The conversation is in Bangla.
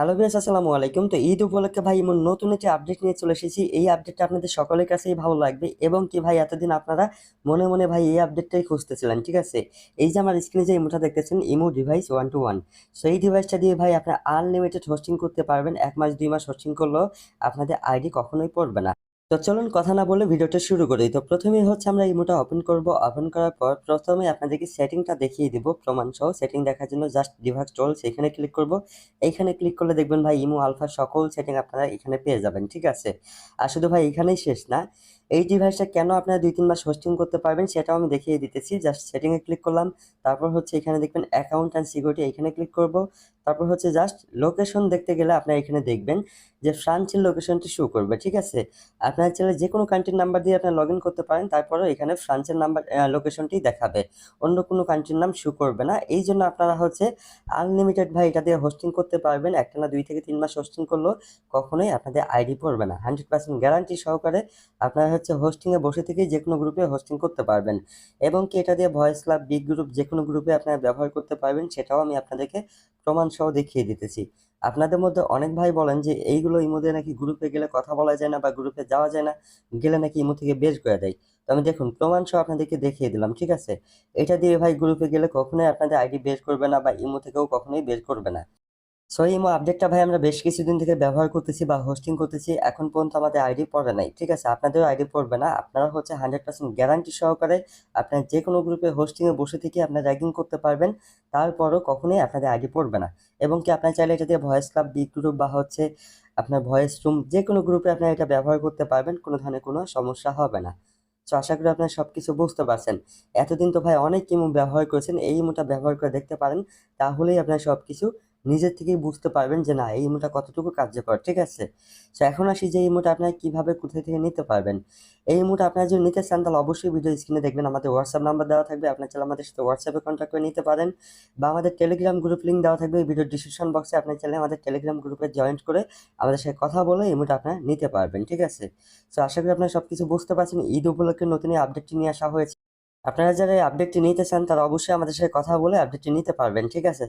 হ্যালো ভিউয়ার্স, আসসালামু আলাইকুম। তো ঈদ উপলক্ষে ভাই এমন নতুন একটি আপডেট নিয়ে চলে এসেছি। এই আপডেটটা আপনাদের সকলের কাছেই ভালো লাগবে এবং কি ভাই এতদিন আপনারা মনে মনে ভাই এই আপডেটটাই খুঁজতেছিলেন, ঠিক আছে? এই যে আমার স্ক্রিনে যে ইমোটা দেখতেছেন imo device one two one so এই ডিভাইসটা দিয়ে ভাই আপনারা আনলিমিটেড হোস্টিং করতে পারবেন। এক মাস, দুই মাস হোস্টিং করলেও আপনাদের আইডি কখনোই পড়বে না। তো চলুন কথা না বলে ভিডিওটা শুরু করি। তো প্রথমেই হচ্ছে আমরা ইমোটা ওপেন করব। ওপেন করার পর প্রথমে আপনাদেরকে সেটিংটা দেখিয়ে দিব। প্রমাণ সহ সেটিং দেখার জন্য জাস্ট ডিভাইস টোল সেখানে ক্লিক করব। এইখানে ক্লিক করলে দেখবেন ভাই ইমো, আলফা সকল সেটিং আপনারা এখানে পেয়ে যাবেন, ঠিক আছে? আর শুধু ভাই এখানেই শেষ না। এই ডিভাইসটা কেন আপনারা দুই তিন মাস হোস্টিং করতে পারবেন সেটাও আমি দেখিয়ে দিতেছি। জাস্ট সেটিংয়ে ক্লিক করলাম, তারপর হচ্ছে এখানে দেখবেন অ্যাকাউন্ট অ্যান্ড সিকিউরিটি এখানে ক্লিক করব। তারপর হচ্ছে জাস্ট লোকেশন দেখতে গেলে আপনারা এখানে দেখবেন যে ফ্রান্সের লোকেশনটি শো করবে, ঠিক আছে? আপনার চাইলে যে কোনো কান্ট্রির নাম্বার দিয়ে আপনার লগ ইন করতে পারেন, তারপরেও এখানে ফ্রান্সের নাম্বার লোকেশনটি দেখাবে। অন্য কোনো কান্ট্রির নাম শো করবে না। এই জন্য আপনারা হচ্ছে আনলিমিটেড ভাই এটা দিয়ে হোস্টিং করতে পারবেন। একটা না দুই থেকে তিন মাস হোস্টিং করলেও কখনোই আপনাদের আইডি পড়বে না। হান্ড্রেড পার্সেন্ট গ্যারান্টি সহকারে আপনারা হচ্ছে হোস্টিংয়ে বসে থেকেই যে কোনো গ্রুপে হোস্টিং করতে পারবেন। এবং কি এটা দিয়ে ভয়েস ক্লাব বিগ গ্রুপ যে কোনো গ্রুপে আপনারা ব্যবহার করতে পারবেন, সেটাও আমি আপনাদেরকে প্রমাণ সহ দেখিয়ে দিতেছি। আপনাদের মধ্যে অনেক ভাই বলেন যে, এইগুলো ইমোতে নাকি গ্রুপে গেলে কথা বলা যায় না বা গ্রুপে যাওয়া যায় না, গেলে নাকি ইমো থেকে বের করে দেয়। তো আমি দেখুন প্রমাণ সহ আপনাদেরকে দেখিয়ে দিলাম, ঠিক আছে? এটা দিয়ে ভাই গ্রুপে গেলে কখনোই আপনাদের আইডি বের করবে না বা ইমো থেকেও কখনোই বের করবে না। সো ইমো আপডেটটা ভাই আমরা বেশ কিছুদিন থেকে ব্যবহার করতেছি বা হোস্টিং করতেছি। এখন পর্যন্ত আমাদের আইডি পড়বে নাই, ঠিক আছে? আপনাদেরও আইডি পড়বে না। আপনারা হচ্ছে হান্ড্রেড পার্সেন্ট গ্যারান্টি সহকারে আপনার যে কোনো গ্রুপে হোস্টিংয়ে বসে থেকে আপনার র্যাগিং করতে পারবেন। তারপরও কখনোই আপনাদের আইডি পড়বে না। এবং কি আপনার চাইলে এটা দিয়ে ভয়েস ক্লাব বিগ গ্রুপ বা হচ্ছে আপনার ভয়েস রুম যে কোনো গ্রুপে আপনারা এটা ব্যবহার করতে পারবেন, কোনো ধরনের কোনো সমস্যা হবে না। তো আশা করি আপনারা সব কিছু বুঝতে পারছেন। এতদিন তো ভাই অনেক ইমো ব্যবহার করেছেন, এই ইমোটা ব্যবহার করে দেখতে পারেন, তাহলেই আপনারা সব কিছু নিজের থেকেই বুঝতে পারবেন যে না, এই ইমোটা কতটুকু কার্যকর, ঠিক আছে? তো এখন আসি যে ইমোটা আপনারা কীভাবে কোথায় থেকে নিতে পারবেন। এই ইমোটা আপনারা যদি নিতে চান, তাহলে অবশ্যই ভিডিও স্ক্রিনে দেখবেন আমাদের হোয়াটসঅ্যাপ নাম্বার দেওয়া থাকবে। আপনার চাইলে আমাদের সাথে হোয়াটসঅ্যাপে কন্ট্যাক্ট করে নিতে পারেন বা আমাদের টেলিগ্রাম গ্রুপ লিঙ্ক দেওয়া থাকবে ভিডিও ডিসক্রিপশন বক্সে আপনার চাইলে আমাদের টেলিগ্রাম গ্রুপে জয়েন করে আমাদের সাথে কথা বলে ইমোটা আপনারা নিতে পারবেন, ঠিক আছে? তো আশা করি আপনারা সব কিছু বুঝতে পারছেন। ঈদ উপলক্ষে নতুন আপডেটটি নিয়ে আসা হয়েছে। আপনারা যারা এই আপডেটটি নিতে চান, তারা অবশ্যই আমাদের সাথে কথা বলে আপডেটটি নিতে পারবেন, ঠিক আছে?